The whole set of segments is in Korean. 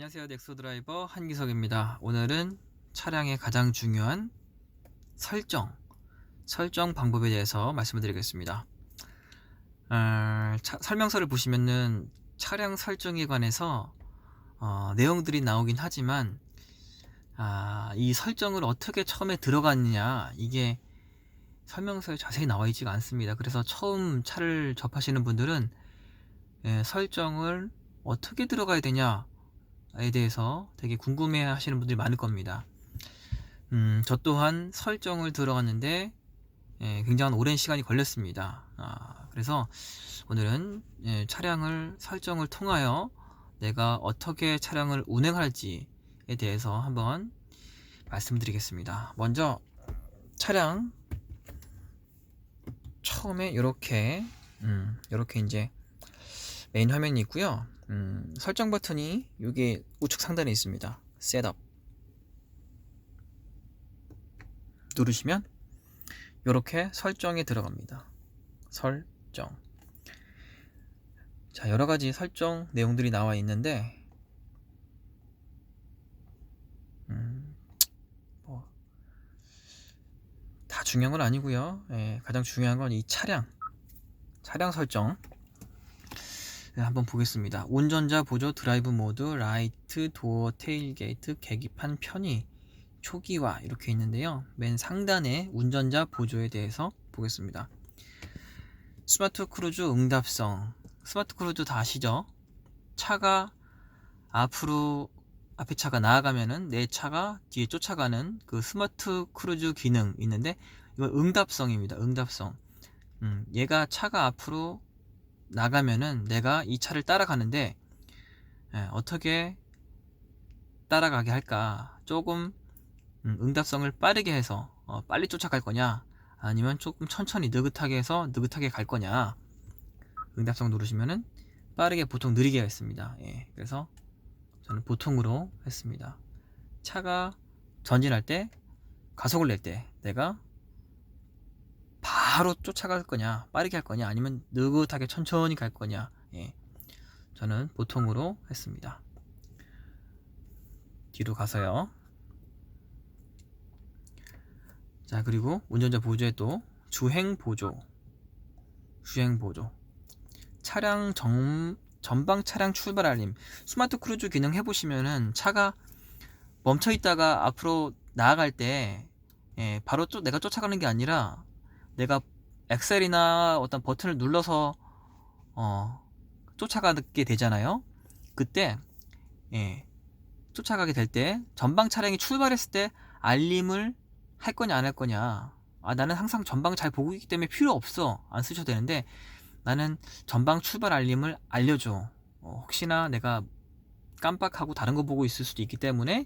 안녕하세요. 넥소 드라이버 한기석입니다. 오늘은 차량의 가장 중요한 설정 설정 방법에 대해서 말씀을 드리겠습니다. 어, 차- 설명서를 보시면은 차량 설정에 관해서 어, 내용들이 나오긴 하지만 아, 이 설정을 어떻게 처음에 들어갔느냐 이게 설명서에 자세히 나와 있지가 않습니다. 그래서 처음 차를 접하시는 분들은 예, 설정을 어떻게 들어가야 되냐 에 대해서 되게 궁금해 하시는 분들이 많을 겁니다. 음, 저 또한 설정을 들어갔는데 예, 굉장한 오랜 시간이 걸렸습니다. 아, 그래서 오늘은 예, 차량을 설정을 통하여 내가 어떻게 차량을 운행할지에 대해서 한번 말씀드리겠습니다. 먼저 차량 처음에 이렇게 음, 이렇게 이제 메인 화면이 있고요. 음, 설정 버튼이 여기 우측 상단에 있습니다. 셋업 누르시면 이렇게 설정에 들어갑니다. 설정 자 여러 가지 설정 내용들이 나와 있는데 음, 뭐, 다 중요한 건 아니고요. 예, 가장 중요한 건 이 차량 차량 설정 네, 한번 보겠습니다. 운전자 보조 드라이브 모드, 라이트, 도어, 테일게이트, 계기판 편의, 초기화 이렇게 있는데요. 맨 상단에 운전자 보조에 대해서 보겠습니다. 스마트 크루즈 응답성. 스마트 크루즈 다 아시죠? 차가 앞으로 앞에 차가 나아가면은 내 차가 뒤에 쫓아가는 그 스마트 크루즈 기능 있는데 이건 응답성입니다. 응답성. 음, 얘가 차가 앞으로 나가면은 내가 이 차를 따라가는데 예, 어떻게 따라가게 할까? 조금 음, 응답성을 빠르게 해서 어, 빨리 쫓아갈 거냐? 아니면 조금 천천히 느긋하게 해서 느긋하게 갈 거냐? 응답성 누르시면은 빠르게 보통 느리게 했습니다. 예, 그래서 저는 보통으로 했습니다. 차가 전진할 때 가속을 낼 때 내가 바로 쫓아갈 거냐 빠르게 할 거냐 아니면 느긋하게 천천히 갈 거냐 예. 저는 보통으로 했습니다. 뒤로 가서요. 자 그리고 운전자 보조에 또 주행 보조 주행 보조. 차량 정, 전방 차량 출발 알림. 스마트 크루즈 기능 해보시면은 차가 멈춰 있다가 앞으로 나아갈 때 예, 바로 쫓, 내가 쫓아가는 게 아니라 내가 엑셀이나 어떤 버튼을 눌러서 어, 쫓아가게 되잖아요. 그때 예, 쫓아가게 될 때 전방 차량이 출발했을 때 알림을 할 거냐 안 할 거냐. 아 나는 항상 전방 잘 보고 있기 때문에 필요 없어 안 쓰셔도 되는데 나는 전방 출발 알림을 알려줘. 어, 혹시나 내가 깜빡하고 다른 거 보고 있을 수도 있기 때문에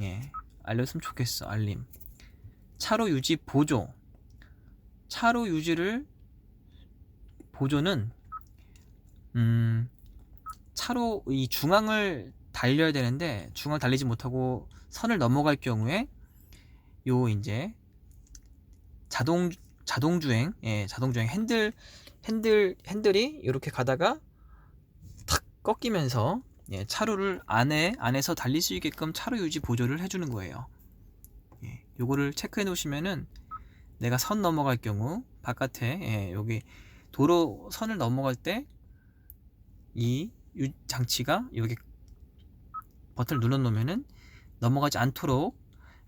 예, 알렸으면 좋겠어 알림. 차로 유지 보조. 차로 유지를 보조는 음 차로 이 중앙을 달려야 되는데 중앙을 달리지 못하고 선을 넘어갈 경우에 요 이제 자동 자동 주행 예 자동 주행 핸들 핸들 핸들이 이렇게 가다가 탁 꺾이면서 예, 차로를 안에 안에서 달릴 수 있게끔 차로 유지 보조를 해주는 거예요. 예, 요거를 체크해 놓으시면은 내가 선 넘어갈 경우 바깥에 예, 여기 도로 선을 넘어갈 때 이 장치가 여기 버튼을 눌러 놓으면은 넘어가지 않도록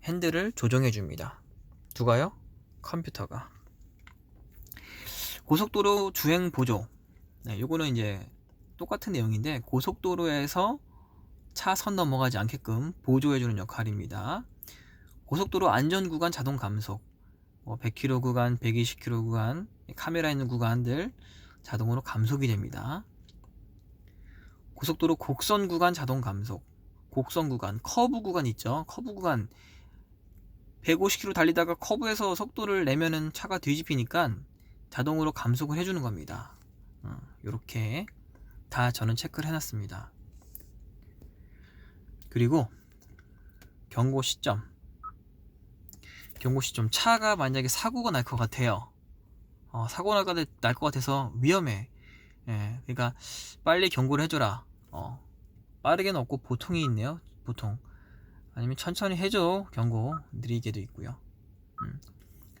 핸들을 조정해 줍니다. 누가요? 컴퓨터가. 고속도로 주행 보조. 네, 요거는 이제 똑같은 내용인데 고속도로에서 차 선 넘어가지 않게끔 보조해 주는 역할입니다. 고속도로 안전 구간 자동 감속. 뭐 100km 구간, 120km 구간, 카메라 있는 구간들 자동으로 감속이 됩니다. 고속도로 곡선 구간 자동 감속, 곡선 구간, 커브 구간 있죠. 커브 구간 150km 달리다가 커브에서 속도를 내면은 차가 뒤집히니까 자동으로 감속을 해주는 겁니다. 어, 이렇게 다 저는 체크를 해놨습니다. 그리고 경고 시점. 경고 시점 차가 만약에 사고가 날 것 같아요. 어, 사고가 날것 같아서 위험해. 예, 그러니까 빨리 경고를 해줘라. 어, 빠르게는 없고 보통이 있네요. 보통. 아니면 천천히 해줘 경고 느리게도 있고요. 음,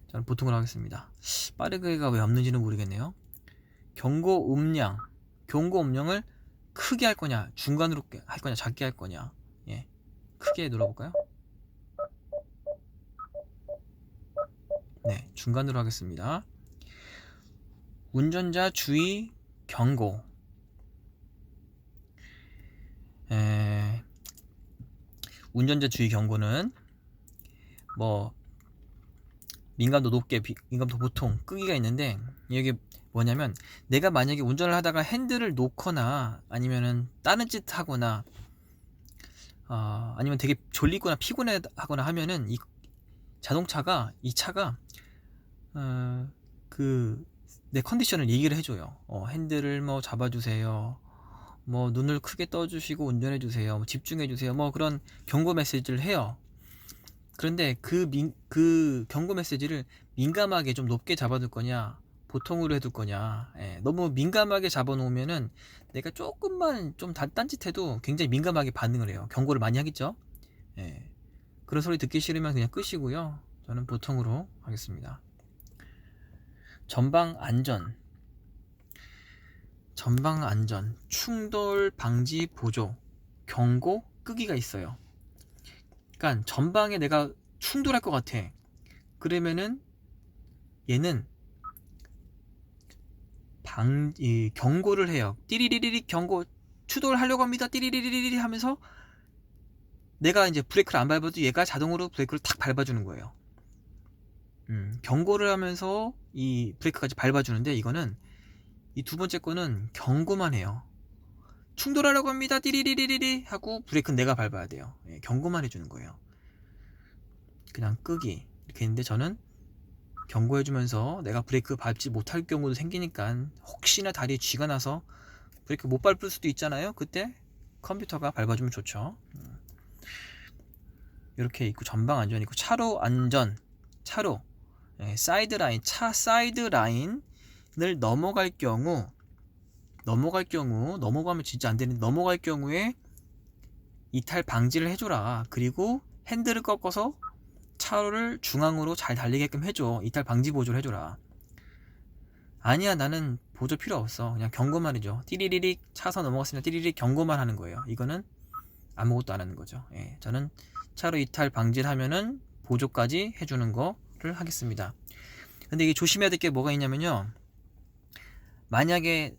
저는 보통으로 하겠습니다. 빠르게가 왜 없는지는 모르겠네요. 경고 음량, 경고 음량을 크게 할 거냐, 중간으로 할 거냐, 작게 할 거냐. 예, 크게 눌러볼까요? 네, 중간으로 하겠습니다. 운전자 주의 경고. 에, 운전자 주의 경고는 뭐 민감도 높게 비- 민감도 보통 끄기가 있는데 이게 뭐냐면 내가 만약에 운전을 하다가 핸들을 놓거나 아니면은 다른 짓 하거나 아 아니면 되게 졸리거나 피곤하거나 하면은 이 자동차가 이 차가 어, 그내 컨디션을 얘기를 해줘요. 어, 핸들을 뭐 잡아주세요. 뭐 눈을 크게 떠주시고 운전해주세요. 뭐 집중해주세요. 뭐 그런 경고 메시지를 해요. 그런데 그, 민, 그 경고 메시지를 민감하게 좀 높게 잡아둘 거냐, 보통으로 해둘 거냐. 예, 너무 민감하게 잡아놓으면은 내가 조금만 좀 다- 딴짓해도 굉장히 민감하게 반응을 해요. 경고를 많이 하겠죠? 예, 그런 소리 듣기 싫으면 그냥 끄시고요. 저는 보통으로 하겠습니다. 전방 안전. 전방 안전, 충돌 방지 보조, 경고, 끄기가 있어요. 그러니까 전방에 내가 충돌할 것 같아. 그러면은 얘는 방, 이 경고를 해요. 띠리리리리 경고, 추돌하려고 합니다. 띠리리리리 하면서 내가 이제 브레이크를 안 밟아도 얘가 자동으로 브레이크를 탁 밟아주는 거예요. 음, 경고를 하면서 이 브레이크까지 밟아주는데 이거는 이 두 번째 거는 경고만 해요. 충돌하려고 합니다. 띠리리리리리 하고 브레이크는 내가 밟아야 돼요. 예, 경고만 해주는 거예요. 그냥 끄기 이렇게 했는데 저는 경고해주면서 내가 브레이크 밟지 못할 경우도 생기니까 혹시나 다리에 쥐가 나서 브레이크 못 밟을 수도 있잖아요. 그때 컴퓨터가 밟아주면 좋죠. 음. 이렇게 있고 전방 안전 있고 차로 안전 차로 예, 사이드 라인 차 사이드 라인을 넘어갈 경우 넘어갈 경우 넘어가면 진짜 안 되는데 넘어갈 경우에 이탈 방지를 해줘라. 그리고 핸들을 꺾어서 차로를 중앙으로 잘 달리게끔 해줘. 이탈 방지 보조를 해줘라. 아니야 나는 보조 필요 없어. 그냥 경고만 해줘. 띠리리릭 차선 넘어갔으면 띠리릭 경고만 하는 거예요. 이거는 아무것도 안 하는 거죠 예, 저는 차로 이탈 방지를 하면은 보조까지 해주는 거를 하겠습니다 근데 이게 조심해야 될 게 뭐가 있냐면요 만약에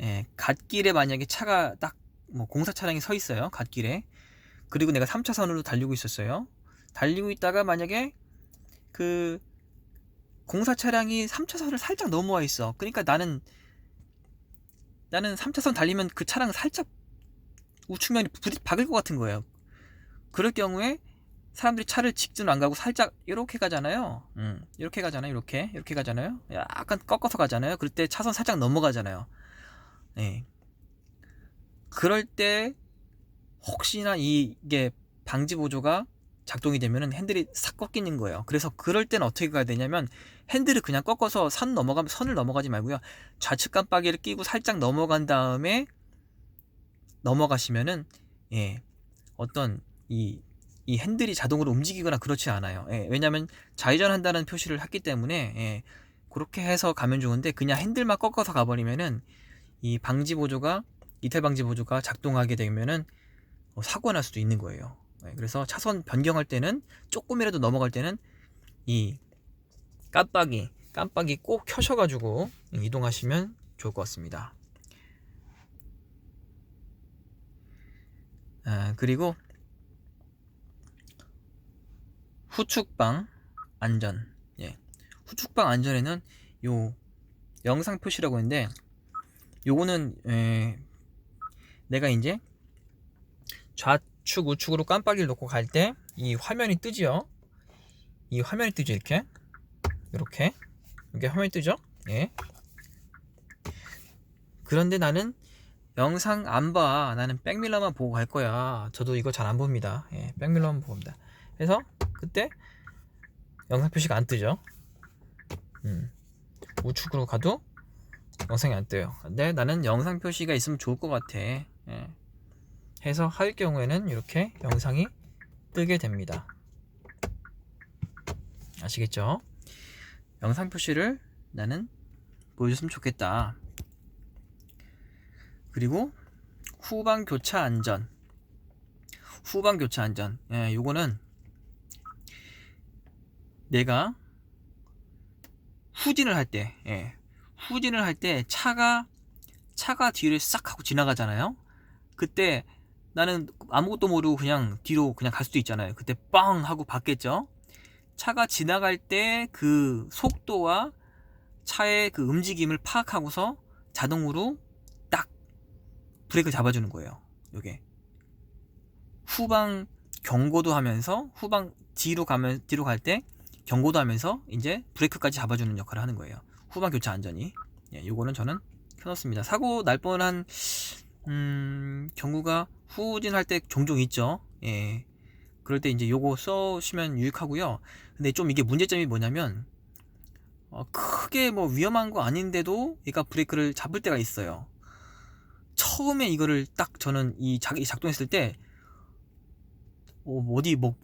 예, 갓길에 만약에 차가 딱 뭐 공사 차량이 서 있어요. 갓길에. 그리고 내가 3차선으로 달리고 있었어요. 달리고 있다가 만약에 그 공사 차량이 3차선을 살짝 넘어와 있어. 그러니까 나는 나는 3차선 달리면 그 차량 살짝 우측면이 부딪 박을 것 같은 거예요. 그럴 경우에 사람들이 차를 직진 안 가고 살짝 이렇게 가잖아요. 음, 이렇게 가잖아요. 이렇게 이렇게 가잖아요. 약간 꺾어서 가잖아요. 그럴 때 차선 살짝 넘어가잖아요. 네. 그럴 때 혹시나 이게 방지 보조가 작동이 되면은 핸들이 싹 꺾이는 거예요. 그래서 그럴 때는 어떻게 가야 되냐면 핸들을 그냥 꺾어서 선 넘어가면 선을 넘어가지 말고요. 좌측 깜빡이를 끼고 살짝 넘어간 다음에 넘어가시면은 예. 어떤 이, 이 핸들이 자동으로 움직이거나 그렇지 않아요. 예, 왜냐면 좌회전한다는 표시를 했기 때문에 예, 그렇게 해서 가면 좋은데 그냥 핸들만 꺾어서 가버리면은 이 방지 보조가 이탈 방지 보조가 작동하게 되면은 어, 사고가 날 수도 있는 거예요. 네, 그래서 차선 변경할 때는 조금이라도 넘어갈 때는 이 깜빡이 깜빡이 꼭 켜셔가지고 이동하시면 좋을 것 같습니다. 아, 그리고 후축방 안전 예. 후축방 안전에는 요 영상 표시라고 있는데 요거는 에, 내가 이제 좌측 우측으로 깜빡이를 놓고 갈 때 이 화면이 뜨지요. 이 화면이 뜨죠 이렇게 이렇게 이렇게 화면이 뜨죠. 예. 그런데 나는 영상 안 봐. 나는 백밀러만 보고 갈 거야. 저도 이거 잘 안 봅니다. 예, 백밀러만 봅니다. 그래서 그때 영상 표시가 안 뜨죠. 음. 우측으로 가도 영상이 안 떠요. 근데 나는 영상 표시가 있으면 좋을 것 같아. 예. 해서 할 경우에는 이렇게 영상이 뜨게 됩니다. 아시겠죠? 영상 표시를 나는 보여줬으면 좋겠다. 그리고 후방 교차 안전. 후방 교차 안전. 예, 요거는 내가 후진을 할 때, 예, 후진을 할 때 차가 차가 뒤를 싹 하고 지나가잖아요. 그때 나는 아무것도 모르고 그냥 뒤로 그냥 갈 수도 있잖아요. 그때 빵 하고 받겠죠. 차가 지나갈 때 그 속도와 차의 그 움직임을 파악하고서 자동으로 딱 브레이크 잡아주는 거예요. 요게 후방 경고도 하면서 후방 뒤로 가면 뒤로 갈 때 경고도 하면서 이제 브레이크까지 잡아주는 역할을 하는 거예요. 후방 교차 안전이. 예, 요거는 저는 켜놓습니다. 사고 날 뻔한 음, 경우가 후진할 때 종종 있죠. 예. 그럴 때 이제 요거 써시면 유익하고요. 근데 좀 이게 문제점이 뭐냐면 어, 크게 뭐 위험한 거 아닌데도 얘가 브레이크를 잡을 때가 있어요. 처음에 이거를 딱 저는 이 작, 이 작동했을 때 어, 어디 뭐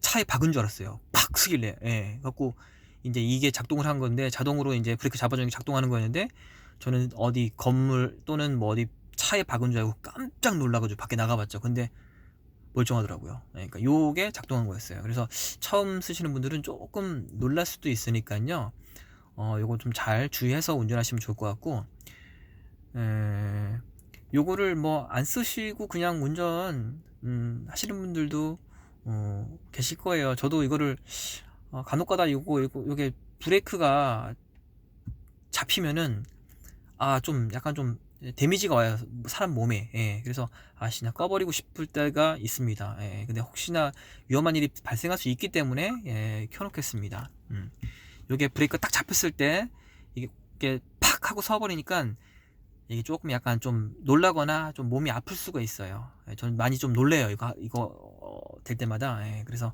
차에 박은 줄 알았어요. 팍 쓰길래. 예. 갖고 이제 이게 작동을 한 건데 자동으로 이제 브레이크 잡아주는 게 작동하는 거였는데 저는 어디 건물 또는 뭐 어디 차에 박은 줄 알고 깜짝 놀라가지고 밖에 나가봤죠. 근데 멀쩡하더라고요. 예, 그러니까 요게 작동한 거였어요. 그래서 처음 쓰시는 분들은 조금 놀랄 수도 있으니까요. 어, 요거 좀 잘 주의해서 운전하시면 좋을 것 같고, 에, 요거를 뭐 안 쓰시고 그냥 운전 음, 하시는 분들도 어, 계실 거예요. 저도 이거를 어, 간혹가다 요거 요거 요게 브레이크가 잡히면은 아 좀 약간 좀 데미지가 와요 사람 몸에 예, 그래서 아 진짜 꺼버리고 싶을 때가 있습니다 예, 근데 혹시나 위험한 일이 발생할 수 있기 때문에 예, 켜놓겠습니다 음. 요게 브레이크 딱 잡혔을 때 이게 팍 하고 서버리니까 이게 조금 약간 좀 놀라거나 좀 몸이 아플 수가 있어요 예, 저는 많이 좀 놀래요 이거 이거 어, 될 때마다 예, 그래서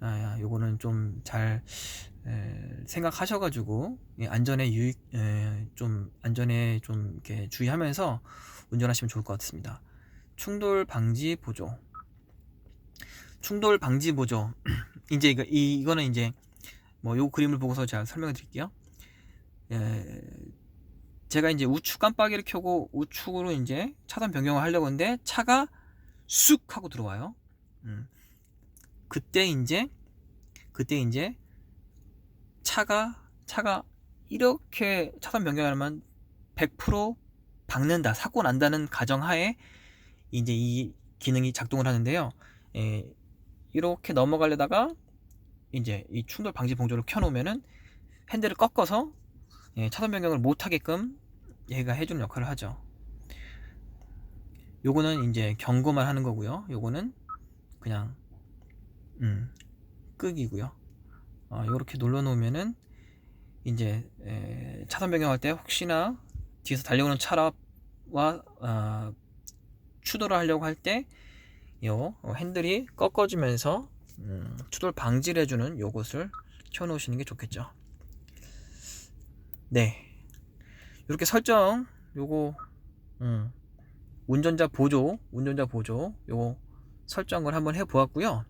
아, 요거는 좀 잘 생각하셔가지고 예, 안전에 유익 에, 좀 안전에 좀 이렇게 주의하면서 운전하시면 좋을 것 같습니다. 충돌 방지 보조. 충돌 방지 보조. 이제 이거 이, 이거는 이제 뭐 요 그림을 보고서 제가 설명해 드릴게요. 에, 제가 이제 우측 깜빡이를 켜고 우측으로 이제 차선 변경을 하려고 하는데 차가 쑥 하고 들어와요. 음. 그때 이제 그때 이제 차가 차가 이렇게 차선 변경하면 100% 박는다 사고 난다는 가정하에 이제 이 기능이 작동을 하는데요. 예, 이렇게 넘어가려다가 이제 이 충돌 방지 봉조를 켜놓으면은 핸들을 꺾어서 예, 차선 변경을 못하게끔 얘가 해주는 역할을 하죠. 요거는 이제 경고만 하는 거고요. 요거는 그냥 음, 끄기고요. 어, 이렇게 눌러 놓으면은 이제 에, 차선 변경할 때 혹시나 뒤에서 달려오는 차와 어, 추돌을 하려고 할 때 요 핸들이 꺾어지면서 음, 추돌 방지를 해주는 요것을 켜놓으시는 게 좋겠죠. 네, 이렇게 설정 요거 음, 운전자 보조 운전자 보조 요거 설정을 한번 해 보았고요.